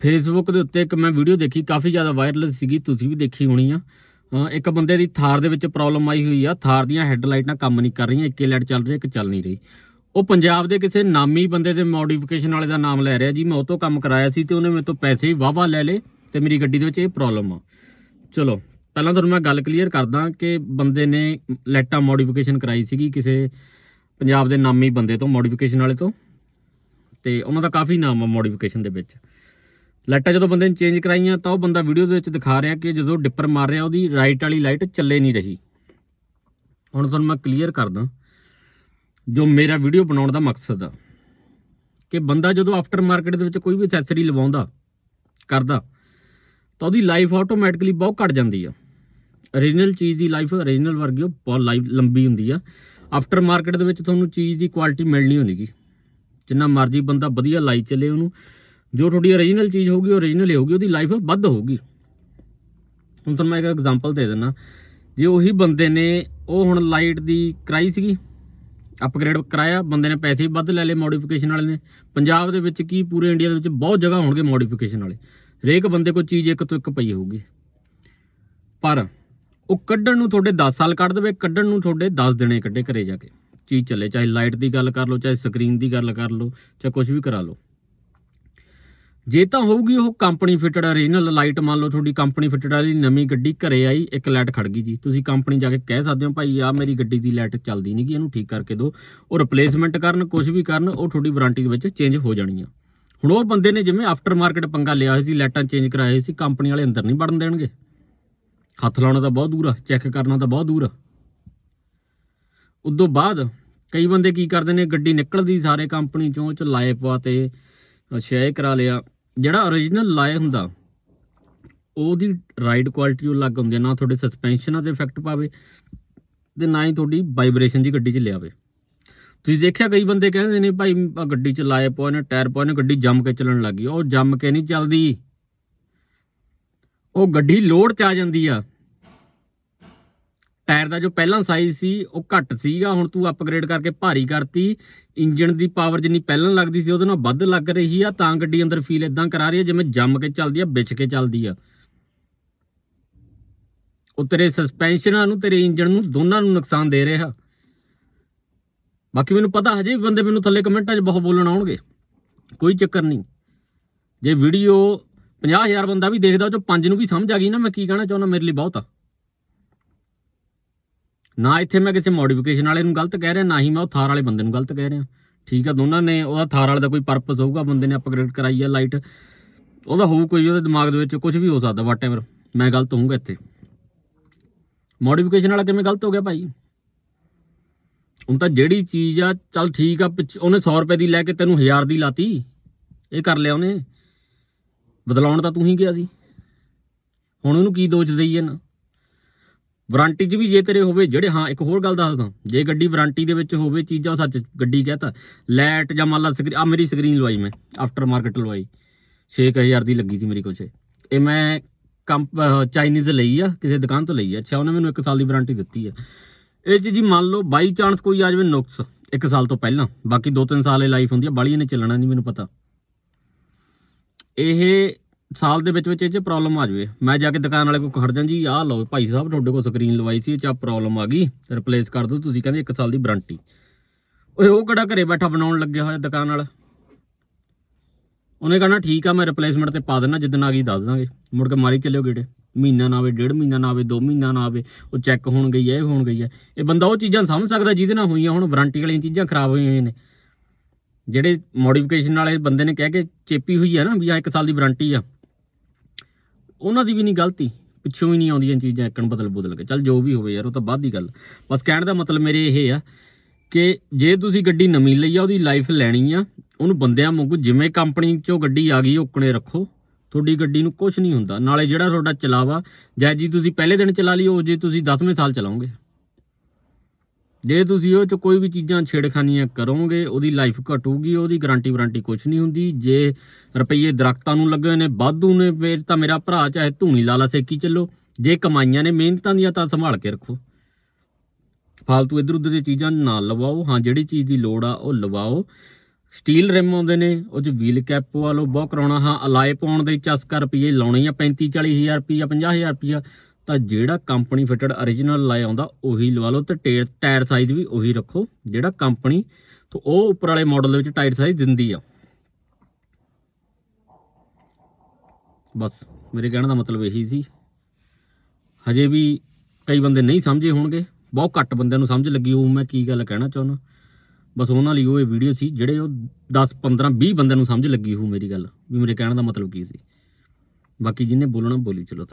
Facebook ਦੇ ਉੱਤੇ ਇੱਕ ਮੈਂ ਵੀਡੀਓ ਦੇਖੀ, ਕਾਫੀ ਜ਼ਿਆਦਾ ਵਾਇਰਲ ਸੀਗੀ, ਤੁਸੀਂ ਵੀ ਦੇਖੀ ਹੋਣੀ ਆ। ਇੱਕ ਬੰਦੇ ਦੀ ਥਾਰ ਦੇ ਵਿੱਚ ਪ੍ਰੋਬਲਮ ਆਈ ਹੋਈ ਆ, ਥਾਰ ਦੀਆਂ ਹੈੱਡਲਾਈਟਾਂ ਕੰਮ ਨਹੀਂ ਕਰ ਰਹੀਆਂ, ਇੱਕੇ ਲਾਈਟ ਚੱਲ ਰਹੀ, ਇੱਕ ਚੱਲ ਨਹੀਂ ਰਹੀ। ਉਹ ਪੰਜਾਬ ਦੇ ਕਿਸੇ ਨਾਮੀ ਬੰਦੇ ਦੇ ਮੋਡੀਫਿਕੇਸ਼ਨ ਵਾਲੇ ਦਾ ਨਾਮ ਲੈ ਰਿਹਾ ਜੀ, ਮੈਂ ਉਹ ਤੋਂ ਕੰਮ ਕਰਾਇਆ ਸੀ ਤੇ ਉਹਨੇ ਮੇਰੇ ਤੋਂ ਪੈਸੇ ਹੀ ਵਾਵਾ ਲੈ ਲਏ ਤੇ ਮੇਰੀ ਗੱਡੀ ਦੇ ਵਿੱਚ ਇਹ ਪ੍ਰੋਬਲਮ ਆ। ਚਲੋ, ਪਹਿਲਾਂ ਤੁਹਾਨੂੰ ਮੈਂ ਗੱਲ ਕਲੀਅਰ ਕਰਦਾ ਕਿ ਬੰਦੇ ਨੇ ਲਾਈਟਾਂ ਮੋਡੀਫਿਕੇਸ਼ਨ ਕਰਾਈ ਸੀਗੀ ਕਿਸੇ ਪੰਜਾਬ ਦੇ ਨਾਮੀ ਬੰਦੇ ਤੋਂ ਮੋਡੀਫਿਕੇਸ਼ਨ ਵਾਲੇ ਤੋਂ, ਤੇ ਉਹਨਾਂ ਦਾ ਕਾਫੀ ਨਾਮ ਆ ਮੋਡੀਫਿਕੇਸ਼ਨ ਦੇ ਵਿੱਚ। ਲਾਈਟਾਂ ਜਦੋਂ ਬੰਦੇ ਨੇ ਚੇਂਜ ਕਰਾਈਆਂ ਤਾਂ ਉਹ ਬੰਦਾ ਵੀਡੀਓ ਦੇ ਵਿੱਚ ਦਿਖਾ ਰਿਹਾ ਕਿ ਜਦੋਂ ਡਿੱਪਰ ਮਾਰ ਰਿਹਾ, ਉਹਦੀ ਰਾਈਟ ਵਾਲੀ ਲਾਈਟ ਚੱਲੇ ਨਹੀਂ ਰਹੀ। ਹੁਣ ਤੁਹਾਨੂੰ ਮੈਂ ਕਲੀਅਰ ਕਰਦਾ, ਜੋ ਮੇਰਾ ਵੀਡੀਓ ਬਣਾਉਣ ਦਾ ਮਕਸਦ ਆ, ਕਿ ਬੰਦਾ ਜਦੋਂ ਆਫਟਰ ਮਾਰਕੀਟ ਦੇ ਵਿੱਚ ਕੋਈ ਵੀ ਐਕਸੈਸਰੀ ਲਵਾਉਂਦਾ, ਕਰਦਾ, ਤਾਂ ਉਹਦੀ ਲਾਈਫ ਆਟੋਮੈਟਿਕਲੀ ਬਹੁਤ ਘਟ ਜਾਂਦੀ ਆ। origignal ਚੀਜ਼ ਦੀ ਲਾਈਫ origignal ਵਰਗੀ, ਉਹ ਬਹੁਤ ਲਾਈਫ ਲੰਬੀ ਹੁੰਦੀ ਆ। ਆਫਟਰ ਮਾਰਕੀਟ ਦੇ ਵਿੱਚ ਤੁਹਾਨੂੰ ਚੀਜ਼ ਦੀ ਕੁਆਲਿਟੀ ਮਿਲਣੀ ਹੋਣੀਗੀ ਜਿੰਨਾ ਮਰਜ਼ੀ ਬੰਦਾ ਵਧੀਆ ਲਾਈ ਚੱਲੇ ਉਹਨੂੰ ਜੋ ਤੁਹਾਡੀ origignal ਚੀਜ਼ ਹੋਊਗੀ ਉਹ origignal ਹੀ ਹੋਊਗੀ, ਉਹਦੀ ਲਾਈਫ ਵੱਧ ਹੋਊਗੀ। ਹੁਣ ਤੁਹਾਨੂੰ ਮੈਂ ਇੱਕ ਐਗਜ਼ਾਮਪਲ ਦੇ ਦਿੰਦਾ। ਜੇ ਉਹੀ ਬੰਦੇ ਨੇ, ਉਹ ਹੁਣ ਲਾਈਟ ਦੀ ਕਰਾਈ ਸੀਗੀ ਅਪਗ੍ਰੇਡ ਕਰਾਇਆ, ਬੰਦੇ ਨੇ ਪੈਸੇ ਵੀ ਵੱਧ ਲੈ ਲਏ ਮੋਡੀਫਿਕੇਸ਼ਨ ਵਾਲੇ ਨੇ। ਪੰਜਾਬ ਦੇ ਵਿੱਚ ਕੀ, ਪੂਰੇ ਇੰਡੀਆ ਦੇ ਵਿੱਚ ਬਹੁਤ ਜਗ੍ਹਾ ਹੋਣਗੇ ਮੋਡੀਫਿਕੇਸ਼ਨ ਵਾਲੇ। ਹਰੇਕ ਬੰਦੇ ਕੋਲ ਚੀਜ਼ ਇੱਕ ਤੋਂ ਇੱਕ ਪਈ ਹੋਊਗੀ। ਪਰ ਉਹ ਕੱਢਣ ਨੂੰ ਤੁਹਾਡੇ 10 ਸਾਲ ਕੱਢ ਦੇਵੇ, ਕੱਢਣ ਨੂੰ ਤੁਹਾਡੇ 10 ਦਿਨੇ ਕੱਢੇ ਘਰੇ ਜਾ ਕੇ। ਚੀਜ਼ ਚੱਲੇ, ਚਾਹੇ ਲਾਈਟ ਦੀ ਗੱਲ ਕਰ ਲਓ, ਚਾਹੇ ਸਕਰੀਨ ਦੀ ਗੱਲ ਕਰ ਲਓ, ਚਾਹੇ ਕੁਝ ਵੀ ਕਰਾ ਲਓ। ਜੇ ਤਾਂ ਹੋਊਗੀ ਉਹ ਕੰਪਨੀ ਫਿਟਡ origignal ਲਾਈਟ ਮੰਨ ਲਓ ਤੁਹਾਡੀ ਕੰਪਨੀ ਫਿਟਡ ਵਾਲੀ ਨਵੀਂ ਗੱਡੀ ਘਰੇ ਆਈ, ਇੱਕ ਲਾਈਟ ਖੜ ਗਈ ਜੀ। ਤੁਸੀਂ ਕੰਪਨੀ ਜਾ ਕੇ ਕਹਿ ਸਕਦੇ ਹੋ, ਭਾਈ ਆ ਮੇਰੀ ਗੱਡੀ ਦੀ ਲਾਈਟ ਚੱਲਦੀ ਨਹੀਂ ਗੀ ਇਹਨੂੰ ਠੀਕ ਕਰਕੇ ਦਿਓ। ਉਹ ਰਿਪਲੇਸਮੈਂਟ ਕਰਨ ਕੁਝ ਵੀ ਕਰਨ, ਉਹ ਤੁਹਾਡੀ ਵਾਰੰਟੀ ਦੇ ਵਿੱਚ ਚੇਂਜ ਹੋ ਜਾਣੀ ਆ ਹੁਣ ਉਹ ਬੰਦੇ ਨੇ ਜਿਵੇਂ ਆਫਟਰ ਮਾਰਕੀਟ ਪੰਗਾ ਲਿਆ ਹੋਇਆ ਸੀ ਲਾਈਟਾਂ ਚੇਂਜ ਕਰਾਏ ਸੀ, ਕੰਪਨੀ ਵਾਲੇ ਅੰਦਰ ਨਹੀਂ ਵੜਨ ਦੇਣਗੇ। ਹੱਥ ਲਾਉਣਾ ਤਾਂ ਬਹੁਤ ਦੂਰ ਆ ਚੈੱਕ ਕਰਨਾ ਤਾਂ ਬਹੁਤ ਦੂਰ ਆ। ਉਦੋਂ ਬਾਅਦ ਕਈ ਬੰਦੇ ਕੀ ਕਰਦੇ ਨੇ, ਗੱਡੀ ਨਿਕਲਦੀ ਸਾਰੇ ਕੰਪਨੀ ਚੋਂ ਚ ਲਾਏ ਪਵਾ ਤੇ ਅੱਛਾ, ਇਹ ਕਰਾ ਲਿਆ। ਜਿਹੜਾ origignal ਲਾਏ ਹੁੰਦਾ, ਉਹਦੀ ਰਾਈਡ ਕੁਆਲਿਟੀ ਉਹ ਲੱਗ ਹੁੰਦੀ ਨਾ ਤੁਹਾਡੇ ਸਸਪੈਂਸ਼ਨਾਂ ਤੇ ਇਫੈਕਟ ਪਾਵੇ ਤੇ ਨਾ ਹੀ ਤੁਹਾਡੀ ਵਾਈਬ੍ਰੇਸ਼ਨ ਜੀ ਗੱਡੀ 'ਚ ਲਿਆਵੇ। ਤੁਸੀਂ ਦੇਖਿਆ ਕਈ ਬੰਦੇ ਕਹਿੰਦੇ ਨੇ, ਭਾਈ ਗੱਡੀ 'ਚ ਲਾਏ ਪੋਏ ਨੇ ਟਾਇਰ ਪੋਏ ਨੇ ਗੱਡੀ ਜੰਮ ਕੇ ਚੱਲਣ ਲੱਗੀ ਉਹ ਜੰਮ ਕੇ ਨਹੀਂ ਚੱਲਦੀ। ਉਹ ਗੱਡੀ ਲੋਡ 'ਚ ਆ ਜਾਂਦੀ ਆ। ਟਾਇਰ ਦਾ ਜੋ ਪਹਿਲਾਂ ਸਾਈਜ਼ ਸੀ, ਉਹ ਘੱਟ ਸੀਗਾ, ਹੁਣ ਤੂੰ ਅਪਗ੍ਰੇਡ ਕਰਕੇ ਭਾਰੀ ਕਰਤੀ। ਇੰਜਨ ਦੀ ਪਾਵਰ ਜਿੰਨੀ ਪਹਿਲਾਂ ਲੱਗਦੀ ਸੀ, ਉਹਦੇ ਨਾਲ ਵੱਧ ਲੱਗ ਰਹੀ ਆ, ਤਾਂ ਗੱਡੀ ਅੰਦਰ ਫੀਲ ਇਦਾਂ ਕਰਾ ਰਹੀ ਹੈ ਜਿਵੇਂ ਜੰਮ ਕੇ ਚੱਲਦੀ ਆ, ਵਿਛ ਕੇ ਚੱਲਦੀ ਆ। ਉਹ ਤੇਰੇ ਸਸਪੈਂਸ਼ਨਾਂ ਨੂੰ, ਤੇਰੇ ਇੰਜਨ ਨੂੰ, ਦੋਨਾਂ ਨੂੰ ਨੁਕਸਾਨ ਦੇ ਰਿਹਾ। ਬਾਕੀ ਮੈਨੂੰ ਪਤਾ, ਹਜੇ ਵੀ ਬੰਦੇ ਮੈਨੂੰ ਥੱਲੇ ਕਮੈਂਟਾਂ 'ਚ ਬਹੁਤ ਬੋਲਣ ਆਉਣਗੇ। ਕੋਈ ਚੱਕਰ ਨਹੀਂ। ਜੇ ਵੀਡੀਓ 50000 ਬੰਦਾ ਵੀ ਦੇਖਦਾ, ਉਹ ਚੋਂ ਪੰਜ ਨੂੰ ਵੀ ਸਮਝ ਆ ਗਈ ਨਾ, ਮੈਂ ਕੀ ਕਹਿਣਾ ਚਾਹੁੰਦਾ, ਮੇਰੇ ਲਈ ਬਹੁਤ ਆ। ਨਾ ਇੱਥੇ ਮੈਂ ਕਿਸੇ ਮੋਡੀਫਿਕੇਸ਼ਨ ਵਾਲੇ ਨੂੰ ਗਲਤ ਕਹਿ ਰਿਹਾ, ਨਾ ਹੀ ਮੈਂ ਉਹ ਥਾਰ ਵਾਲੇ ਬੰਦੇ ਨੂੰ ਗਲਤ ਕਹਿ ਰਿਹਾ। ਠੀਕ ਆ, ਦੋਨਾਂ ਨੇ ਉਹਦਾ ਥਾਰ ਵਾਲੇ ਦਾ ਕੋਈ ਪਰਪਸ ਹੋਊਗਾ, ਬੰਦੇ ਨੇ ਅਪਗ੍ਰੇਡ ਕਰਾਈ ਆ ਲਾਈਟ ਉਹਦਾ ਹੋਊ ਕੋਈ, ਉਹਦੇ ਦਿਮਾਗ ਦੇ ਵਿੱਚ ਕੁਝ ਵੀ ਹੋ ਸਕਦਾ ਵਾਟਐਵਰ ਮੈਂ ਗਲਤ ਹੋਊਂਗਾ ਇੱਥੇ। ਮੋਡੀਫਿਕੇਸ਼ਨ ਵਾਲਾ ਕਿਵੇਂ ਗਲਤ ਹੋ ਗਿਆ ਭਾਈ? ਹੁਣ ਤਾਂ ਜਿਹੜੀ ਚੀਜ਼ ਆ, ਚੱਲ ਠੀਕ ਆ, ਪਿੱਛ- ਉਹਨੇ 100 ਰੁਪਏ ਦੀ ਲੈ ਕੇ ਤੈਨੂੰ 1000 ਦੀ ਲਾਤੀ। ਇਹ ਕਰ ਲਿਆ ਉਹਨੇ। ਬਦਲਾਉਣ ਤਾਂ ਤੂੰ ਹੀ ਗਿਆ ਸੀ। ਹੁਣ ਉਹਨੂੰ ਕੀ ਦੋਚ ਦੇਈ ਨਾ ਵਾਰੰਟੀ 'ਚ ਵੀ ਜੇ ਤੇਰੇ ਹੋਵੇ, ਜਿਹੜੇ ਹਾਂ, ਇੱਕ ਹੋਰ ਗੱਲ ਦੱਸਦਾ। ਜੇ ਗੱਡੀ ਵਾਰੰਟੀ ਦੇ ਵਿੱਚ ਹੋਵੇ, ਚੀਜ਼ਾਂ ਸੱਚ ਗੱਡੀ ਕਹਤਾ। ਲੈਟ ਜਾਂ ਮੰਨ ਲਾ ਸਕਰੀਨ ਆ ਮੇਰੀ ਸਕਰੀਨ ਲਵਾਈ ਮੈਂ ਆਫਟਰ ਮਾਰਕੀਟ ਲਵਾਈ 6000 ਦੀ ਲੱਗੀ ਸੀ ਮੇਰੀ ਕੁਛ। ਇਹ ਮੈਂ ਕੰਪ ਚਾਈਨੀਜ਼ ਲਈ ਆ, ਕਿਸੇ ਦੁਕਾਨ ਤੋਂ ਲਈ ਆ। ਅੱਛਾ, ਉਹਨੇ ਮੈਨੂੰ 1 ਸਾਲ ਦੀ ਵਾਰੰਟੀ ਦਿੱਤੀ ਆ। ਇਹ 'ਚ ਜੀ ਮੰਨ ਲਓ, ਬਾਈ ਚਾਂਸ ਕੋਈ ਆ ਜਾਵੇ ਨੁਕਸ 1 ਸਾਲ ਤੋਂ ਪਹਿਲਾਂ। ਬਾਕੀ 2-3 ਸਾਲ ਇਹ ਲਾਈਫ ਹੁੰਦੀ ਆ ਬਾਲੀ ਨੇ ਚੱਲਣਾ ਨਹੀਂ ਮੈਨੂੰ ਪਤਾ। ਇਹ ਸਾਲ ਦੇ ਵਿੱਚ ਵਿੱਚ ਇਹ 'ਚ ਪ੍ਰੋਬਲਮ ਆ ਜਾਵੇ। ਮੈਂ ਜਾ ਕੇ ਦੁਕਾਨ ਵਾਲੇ ਕੋਲ ਖੜ ਜਾਂ ਜੀ ਆਹ ਲਓ ਭਾਈ ਸਾਹਿਬ, ਤੁਹਾਡੇ ਕੋਲ ਸਕਰੀਨ ਲਵਾਈ ਸੀ, ਇਹ 'ਚ ਪ੍ਰੋਬਲਮ ਆ ਗਈ ਰਿਪਲੇਸ ਕਰ ਦਿਓ ਤੁਸੀਂ, ਕਹਿੰਦੇ 1 ਸਾਲ ਦੀ ਵਾਰੰਟੀ ਓਏ, ਉਹ ਕਿਹੜਾ ਘਰੇ ਬੈਠਾ ਬਣਾਉਣ ਲੱਗਿਆ ਹੋਇਆ ਦੁਕਾਨ ਵਾਲਾ? ਉਹਨੇ ਕਹਣਾ, ਠੀਕ ਆ, ਮੈਂ ਰਿਪਲੇਸਮੈਂਟ ਤੇ ਪਾ ਦੇਣਾ ਜਿੱਦਣ ਆ ਗਈ ਦੱਸ ਦਾਂਗੇ। ਮੁੜ ਕੇ ਮਾਰੀ ਚੱਲਿਓ ਗੇੜੇ। ਮਹੀਨਾ ਨਾ ਆਵੇ, ਡੇਢ ਮਹੀਨਾ ਨਾ ਆਵੇ 2 ਮਹੀਨਾ ਨਾ ਆਵੇ, ਉਹ ਚੈੱਕ ਹੋਣ ਗਈ ਹੈ ਇਹ ਹੋਣ ਗਈ ਹੈ ਇਹ ਬੰਦਾ ਉਹ ਚੀਜ਼ਾਂ ਸਮਝ ਸਕਦਾ ਜਿਹਦੇ ਨਾਲ ਹੋਈਆਂ ਹੁਣ ਵਾਰੰਟੀ ਵਾਲੀਆਂ ਚੀਜ਼ਾਂ ਖਰਾਬ ਹੋਈਆਂ ਹੋਈਆਂ ਨੇ। ਜਿਹੜੇ ਮੋਡੀਫਿਕੇਸ਼ਨ ਵਾਲੇ ਬੰਦੇ ਨੇ ਕਹਿ ਕੇ ਚੇਪੀ ਹੋਈ ਹੈ ਨਾ, ਵੀ ਆ ਇੱਕ ਸਾਲ ਦੀ ਵਾਰੰਟੀ ਆ। ਉਹਨਾਂ ਦੀ ਵੀ ਨਹੀਂ ਗਲਤੀ। ਪਿੱਛੋਂ ਵੀ ਨਹੀਂ ਆਉਂਦੀਆਂ ਚੀਜ਼ਾਂ ਇੱਕਣ ਬਦਲ ਬਦਲ ਕੇ। ਚੱਲ ਜੋ ਵੀ ਹੋਵੇ ਯਾਰ, ਉਹ ਤਾਂ ਬਾਅਦ ਦੀ ਗੱਲ। ਬਸ ਕਹਿਣ ਦਾ ਮਤਲਬ ਮੇਰੇ ਇਹ ਆ ਕਿ ਜੇ ਤੁਸੀਂ ਗੱਡੀ ਨਵੀਂ ਲਈ ਆ, ਉਹਦੀ ਲਾਈਫ ਲੈਣੀ ਆ, ਉਹਨੂੰ ਬੰਦਿਆਂ ਵਾਂਗੂ ਜਿਵੇਂ ਕੰਪਨੀ ਚੋਂ ਗੱਡੀ ਆ ਗਈ ਓਕਣੇ ਰੱਖੋ। ਤੁਹਾਡੀ ਗੱਡੀ ਨੂੰ ਕੁਝ ਨਹੀਂ ਹੁੰਦਾ। ਨਾਲੇ ਜਿਹੜਾ ਤੁਹਾਡਾ ਚਲਾਵਾ, ਜੈ ਜੀ ਤੁਸੀਂ ਪਹਿਲੇ ਦਿਨ ਚਲਾ ਲਈ, ਉਹ ਜੇ ਤੁਸੀਂ 10ਵੇਂ ਸਾਲ ਚਲਾਉਂਗੇ। ਜੇ ਤੁਸੀਂ ਉਹ ਚ ਕੋਈ ਵੀ ਚੀਜ਼ਾਂ ਛੇੜਖਾਨੀਆਂ ਕਰੋਗੇ, ਉਹਦੀ ਲਾਈਫ ਘਟੂਗੀ, ਉਹਦੀ ਗਾਰੰਟੀ ਵਾਰੰਟੀ ਕੁਝ ਨਹੀਂ ਹੁੰਦੀ। ਜੇ ਰੁਪਈਏ ਦਰਖਤਾਂ ਨੂੰ ਲੱਗੇ ਨੇ, ਵਾਧੂ ਨੇ, ਫੇਰ ਤਾਂ ਮੇਰਾ ਭਰਾ ਚਾਹੇ ਧੂਣੀ ਲਾਲਾ ਸੇਕੀ ਚੱਲੋ। ਜੇ ਕਮਾਈਆਂ ਨੇ, ਮਿਹਨਤਾਂ ਦੀਆਂ ਤਾਂ ਸੰਭਾਲ ਕੇ ਰੱਖੋ। ਫਾਲਤੂ ਇਧਰ ਉਧਰ ਦੀਆਂ ਚੀਜ਼ਾਂ ਨਾ ਲਵਾਓ। ਹਾਂ, ਜਿਹੜੀ ਚੀਜ਼ ਦੀ ਲੋੜ ਆ, ਉਹ ਲਵਾਓ। ਸਟੀਲ ਰਿਮ ਆਉਂਦੇ ਨੇ, ਉਹ ਚ ਵੀਲ ਕੈਪ ਪਵਾ ਲਓ, ਬਹੁਤ ਕਰਾਉਣਾ। ਹਾਂ ਅਲਾਈ ਪਾਉਣ ਦੇ ਚਸਕਾ ਰੁਪਏ ਲਾਉਣੇ ਆ 35 40000 ਰੁਪਏ 50000 ਰੁਪਏ ਤਾਂ ਜਿਹੜਾ ਕੰਪਨੀ ਫਿਟਡ origignal ਲਾਇਆ ਆਉਂਦਾ ਉਹੀ ਲਵਾ ਲਓ ਤੇ ਟੇ- ਟਾਇਰ ਸਾਈਜ਼ ਵੀ ਉਹੀ ਰੱਖੋ। ਜਿਹੜਾ ਕੰਪਨੀ ਤੋਂ ਉਹ ਉੱਪਰ ਵਾਲੇ ਮਾਡਲ ਦੇ ਵਿੱਚ ਟਾਇਰ ਸਾਈਜ਼ ਦਿੰਦੀ ਆ। ਬਸ, ਮੇਰੇ ਕਹਿਣ ਦਾ ਮਤਲਬ ਇਹੀ ਸੀ। ਹਜੇ ਵੀ ਕਈ ਬੰਦੇ ਨਹੀਂ ਸਮਝੇ ਹੋਣਗੇ। ਬਹੁਤ ਘੱਟ ਬੰਦਿਆਂ ਨੂੰ ਸਮਝ ਲੱਗੀ ਹੋਊ, ਮੈਂ ਕੀ ਗੱਲ ਕਹਿਣਾ ਚਾਹੁੰਦਾ। ਬਸ ਉਹਨਾਂ ਲਈ ਉਹ ਇਹ ਵੀਡੀਓ ਸੀ, ਜਿਹੜੇ ਉਹ 10 15 20 ਬੰਦਿਆਂ ਨੂੰ ਸਮਝ ਲੱਗੀ ਹੋਊ ਮੇਰੀ ਗੱਲ, ਵੀ ਮੇਰੇ ਕਹਿਣ ਦਾ ਮਤਲਬ ਕੀ ਸੀ। ਬਾਕੀ ਜਿਹਨੇ ਬੋਲਣਾ, ਬੋਲੀ ਚਲੋ।